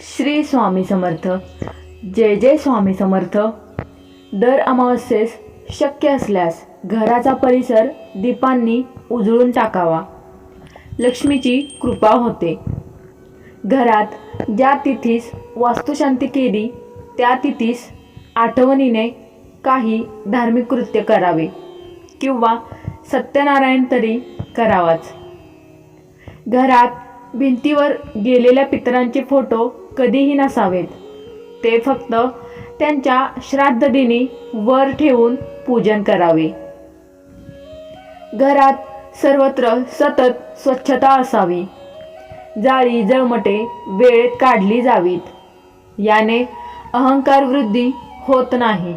श्री स्वामी समर्थ. जय जय स्वामी समर्थ. दर अमावस्येस शक्य असल्यास घराचा परिसर दीपांनी उजळून टाकावा. लक्ष्मीची कृपा होते. घरात ज्या तिथीस वास्तुशांती केली त्या तिथीस आठवणीने काही धार्मिक कृत्य करावे किंवा सत्यनारायण तरी करावाच. घरात भिंतीवर गेलेल्या पितरांचे फोटो कधीही नसावेत. ते फक्त त्यांच्या श्राद्धदिनी वर ठेवून पूजन करावे. घरात सर्वत्र सतत स्वच्छता असावी. जाळी जळमटे वेळेत काढली जावीत. याने अहंकार वृद्धी होत नाही.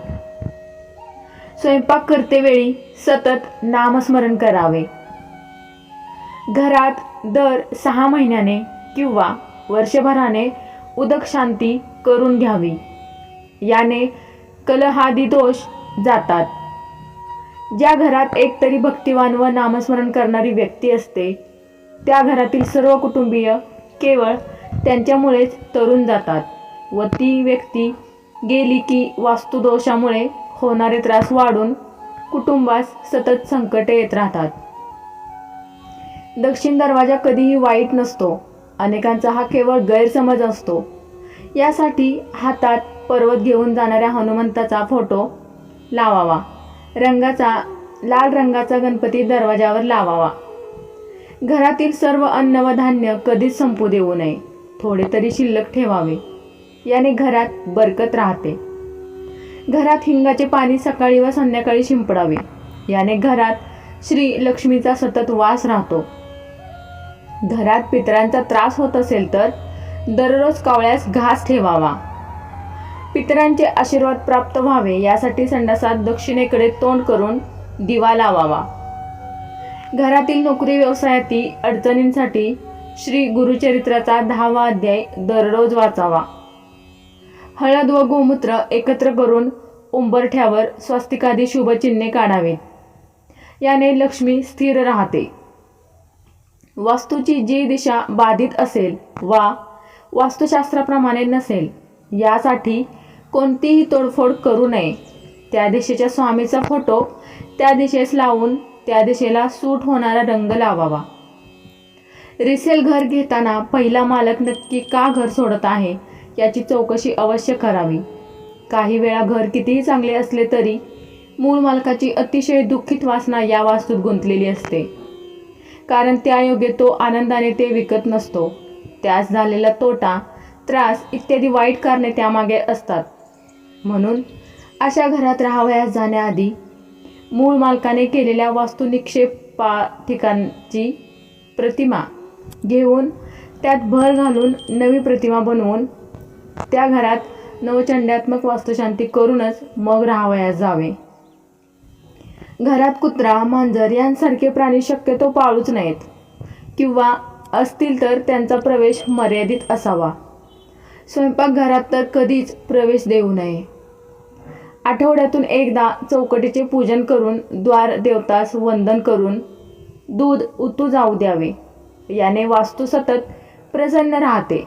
स्वयंपाक करतेवेळी सतत नामस्मरण करावे. घरात दर सहा महिन्याने किंवा वर्षभराने उदक शांती करून घ्यावी. याने कलहादी दोष जातात. ज्या घरात एक तरी भक्तिवान व नामस्मरण करणारी व्यक्ती असते त्या घरातील सर्व कुटुंबीय केवळ त्यांच्यामुळेच तरुण जातात व ती व्यक्ती गेली की वास्तुदोषामुळे होणारे त्रास वाढून कुटुंबास सतत संकटे येत राहतात. दक्षिण दरवाजा कधीही वाईट नसतो. अनेकांचा हा केवळ गैरसमज असतो. यासाठी हातात पर्वत घेऊन जाणाऱ्या हनुमंताचा फोटो लावावा. रंगाचा लाल रंगाचा गणपती दरवाजावर लावावा. घरातील सर्व अन्न व धान्य कधीच संपू देऊ नये. थोडे तरी शिल्लक ठेवावे. याने घरात बरकत राहते. घरात हिंगाचे पाणी सकाळी व संध्याकाळी शिंपडावे. याने घरात श्री लक्ष्मीचा सतत वास राहतो. घरात पितरांचा त्रास होत असेल तर दररोज कावळ्यास घास ठेवावा. पितरांचे आशीर्वाद प्राप्त व्हावे यासाठी संडासात दक्षिणेकडे तोंड करून दिवा लावावा. घरातील नोकरी व्यवसायातील अडचणींसाठी श्री गुरुचरित्राचा दहावा अध्याय दररोज वाचावा. हळद व गोमूत्र एकत्र करून उंबरठ्यावर स्वस्तिकादी शुभचिन्हे काढावीत. याने लक्ष्मी स्थिर राहते. वास्तूची जी दिशा बाधित असेल वा वास्तुशास्त्राप्रमाणे नसेल यासाठी कोणतीही तोडफोड करू नये. त्या दिशेच्या स्वामीचा फोटो त्या दिशेस लावून त्या दिशेला सूट होणारा रंग लावावा. रिसेल घर घेताना पहिला मालक नक्की का घर सोडत आहे याची चौकशी अवश्य करावी. काही वेळा घर कितीही चांगले असले तरी मूळ मालकाची अतिशय दुःखित वासना या वास्तूत गुंतलेली असते. कारण त्यायोगे तो आनंदाने ते विकत नसतो. त्यास झालेला तोटा त्रास इत्यादी वाईट कारणे त्यामागे असतात. म्हणून अशा घरात राहावयास जाण्याआधी मूळ मालकाने केलेल्या वास्तुनिक्षेपा ठिकाणची प्रतिमा घेऊन त्यात भर घालून नवी प्रतिमा बनवून त्या घरात नवचंड्यात्मक वास्तुशांती करूनच मग राहावयास जावे. घरात कुत्रा मांजर यांसारखे प्राणी शक्यतो पाळूच नाहीत किंवा असतील तर त्यांचा प्रवेश मर्यादित असावा. स्वयंपाकघरात तर कधीच प्रवेश देऊ नये. आठवड्यातून एकदा चौकटीचे पूजन करून द्वार देवतास वंदन करून दूध उतू जाऊ द्यावे. याने वास्तू सतत प्रसन्न राहते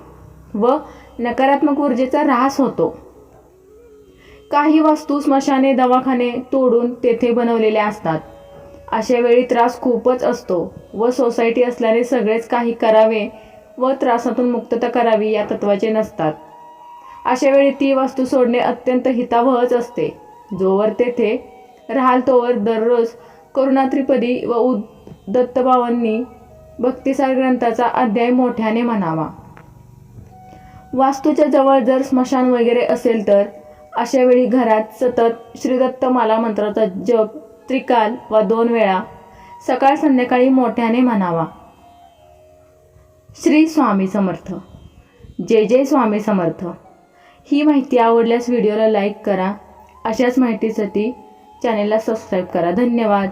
व नकारात्मक ऊर्जेचा ऱ्हास होतो. काही वास्तू स्मशाने दवाखाने तोडून तेथे बनवलेल्या असतात. अशा वेळी त्रास खूपच असतो व सोसायटी असल्याने सगळेच काही करावे व त्रासातून मुक्तता करावी या तत्वाचे नसतात. अशा वेळी ती वास्तू सोडणे अत्यंत हितावहच असते. जोवर तेथे राहाल तोवर दररोज करुणात्रिपदी व उद दत्तभावांनी भक्तिसार ग्रंथाचा अध्याय मोठ्याने म्हणावा. वास्तूच्या जवळ जर स्मशान वगैरे असेल तर अशा वेळी घरात सतत श्रीदत्त माला मंत्राचा जप त्रिकाल वा दोन वेळा. सकाळ संध्याकाळी मोठ्याने म्हणावा. श्री स्वामी समर्थ. जय जय स्वामी समर्थ. ही माहिती आवडल्यास व्हिडिओला लाईक करा. अशाच माहितीसाठी चॅनेलला सबस्क्राईब करा. धन्यवाद.